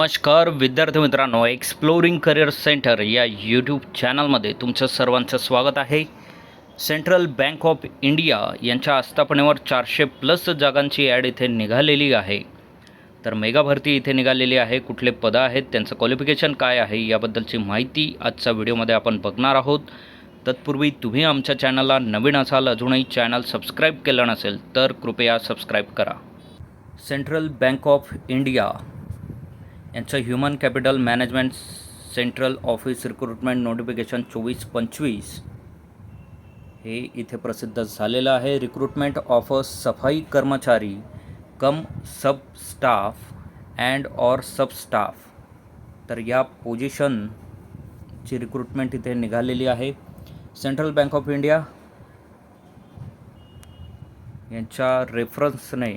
नमस्कार विद्यार्थी मित्रांनो एक्सप्लोरिंग करिअर सेंटर या यूट्यूब चॅनलमध्ये तुमचं सर्वांचं स्वागत आहे. सेंट्रल बँक ऑफ इंडिया यांच्या आस्थापनेवर चारशे प्लस जागांची ॲड इथे निघालेली आहे. तर मेगा भरती इथे निघालेली आहे. कुठले पदं आहेत त्यांचं क्वालिफिकेशन काय आहे याबद्दलची माहिती आजच्या व्हिडिओमध्ये आपण बघणार आहोत. तत्पूर्वी तुम्ही आमच्या चॅनलला नवीन असाल अजूनही चॅनल सबस्क्राईब केलं नसेल तर कृपया सबस्क्राईब करा. सेंट्रल बँक ऑफ इंडिया यांचं human capital management central office recruitment notification चोवीस पंचवीस हे इथे प्रसिद्ध झालेलं आहे. रिक्रुटमेंट ऑफ अ सफाई कर्मचारी cum sub staff and or sub staff तर या पोझिशनची रिक्रुटमेंट इथे निघालेली आहे. सेंट्रल बँक ऑफ इंडिया यांच्या रेफरन्सने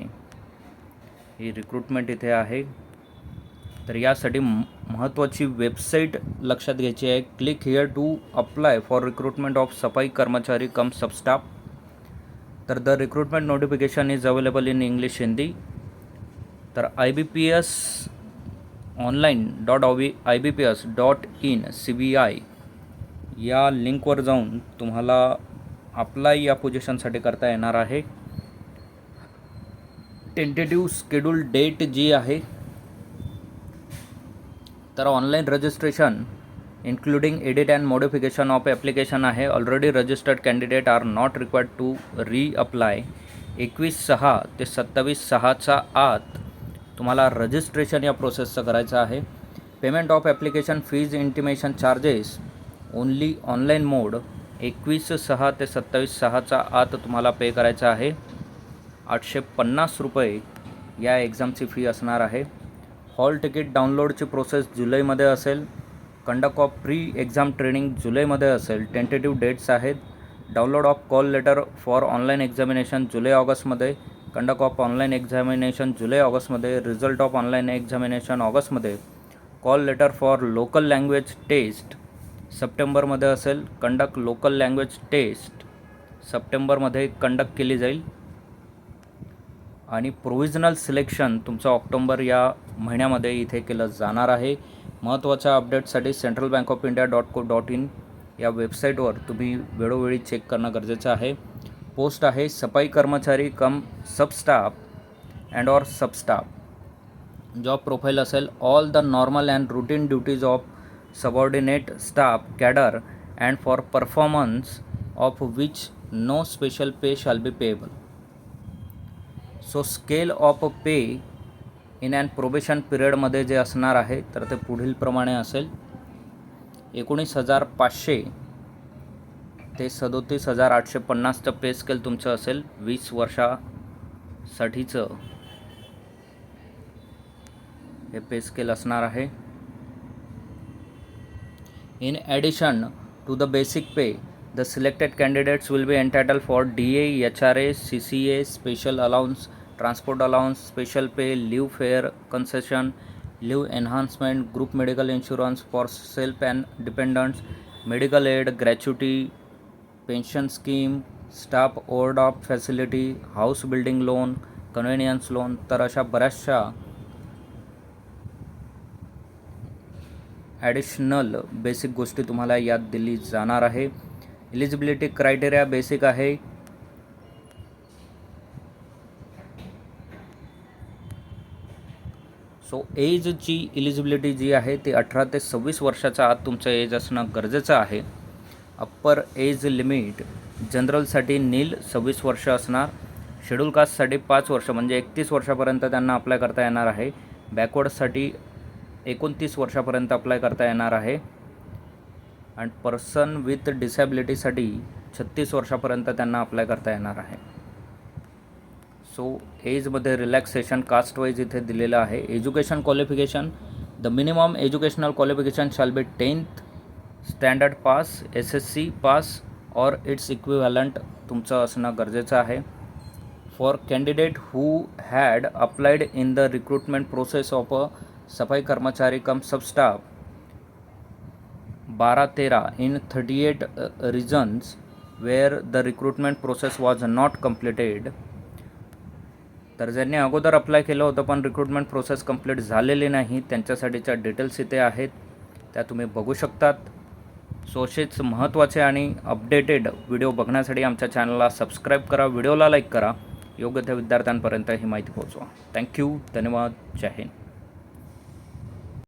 ही रिक्रुटमेंट इथे आहे. तर यासाठी म- महत्त्वाची वेबसाईट लक्षात घ्यायची आहे. Click here to apply for recruitment of सफाई कर्मचारी कम सबस्टाफ तर the recruitment notification is available in English Hindi तर I B P S online dot ऑवी I B P S dot in C B I या लिंकवर जाऊन तुम्हाला apply या पोझिशनसाठी करता येणार आहे. टेंटेटिव्ह स्केड्यूल डेट जी आहे तर online registration including edit and modification of application आहे. Already registered candidate are not required to reapply एकवीस सहा ते सत्तावीस सहाच्या आत तुम्हाला रजिस्ट्रेशन या प्रोसेसचं करायचं आहे. Payment of application fees intimation charges only online mode एकवीस सहा ते सत्तावीस सहाच्या आत तुम्हाला पे करायचं आहे. आठशे पन्नास रुपये या एक्झामची फी असणार आहे. हॉल तिकीट डाउनलोडची प्रोसेस जुलैमध्ये असेल. Conduct of pre exam training जुलैमध्ये असेल. टेंटेटिव्ह डेट्स आहेत. Download of call letter for online examination July ऑगस्टमध्ये. Conduct of online examination July ऑगस्टमध्ये. रिझल्ट ऑफ ऑनलाईन एक्झामिनेशन ऑगस्टमध्ये. Call letter for local language test सप्टेंबरमध्ये असेल. कंडक्ट लोकल लँग्वेज टेस्ट सप्टेंबरमध्ये conduct केली जाईल. आणि प्रोविजनल सिलेक्शन तुमचं ऑक्टोंबर या महिन्यामध्ये इथे केलं जाणार आहे. महत्त्वाच्या अपडेटसाठी Central Bank of India dot co dot in या वेबसाईटवर तुम्ही वेळोवेळी चेक करणं गरजेचं आहे. पोस्ट आहे सफाई कर्मचारी cum substaff and or substaff job profile असेल all the normal and routine duties of subordinate staff cadre and for performance of which no special pay shall be payable so scale of pay in and probation पिरियडमध्ये जे असणार आहे तर ते पुढीलप्रमाणे असेल. एकोणीस हजार पाचशे ते सदोतीस हजार आठशे पन्नासचं पे स्केल तुमचं असेल वीस वर्षासाठीचं. हे पे स्केल असणार आहे. In addition to the basic pay the selected candidates will be entitled for D A H R A C C A special allowance transport allowance special pay leave fare concession leave enhancement group medical insurance for self and dependants medical aid gratuity pension scheme staff overdraft facility house building loan convenience loan तर अशा बऱ्याचशा additional basic गोष्टी तुम्हाला यात दिली जाणार आहे. Eligibility criteria basic आहे. सो एजची इलिजिबिलिटी जी आहे ती अठरा ते सव्वीस वर्षाच्या आत तुमचं एज असणं गरजेचं आहे. अप्पर एज लिमिट जनरलसाठी नील सव्वीस वर्ष असणार. शेड्यूल कास्टसाठी पाच वर्ष म्हणजे एकतीस वर्षापर्यंत त्यांना अप्लाय करता येणार आहे. बॅकवर्डसाठी एकोणतीस वर्षापर्यंत अप्लाय करता येणार आहे. आणि पर्सन विथ डिसॅबिलिटीसाठी छत्तीस वर्षापर्यंत त्यांना अप्लाय करता येणार आहे. सो एजमध्ये रिलॅक्सेशन कास्ट वाईज इथे दिलेलं आहे. Education qualification the minimum educational qualification shall be tenth standard pass S S C pass or its equivalent तुमचं असणं गरजेचं आहे. For candidate who had applied in the recruitment process of a सफाई कर्मचारी cum sub staff बारा तेरा in thirty eight reasons where the recruitment process was not completed तर ज्यांनी अगोदर अप्लाय केलं होतं पण रिक्रुटमेंट प्रोसेस कंप्लीट झालेली नाही त्यांच्यासाठीच्या डिटेल्स इथे आहेत. त्या तुम्ही बघू शकतात. सोशेच महत्त्वाचे आणि अपडेटेड व्हिडिओ बघण्यासाठी आमच्या चॅनलला सबस्क्राईब करा व्हिडिओला लाईक करा. योग्य त्या विद्यार्थ्यांपर्यंत ही माहिती पोहोचवा. थँक्यू धन्यवाद. जय हिंद.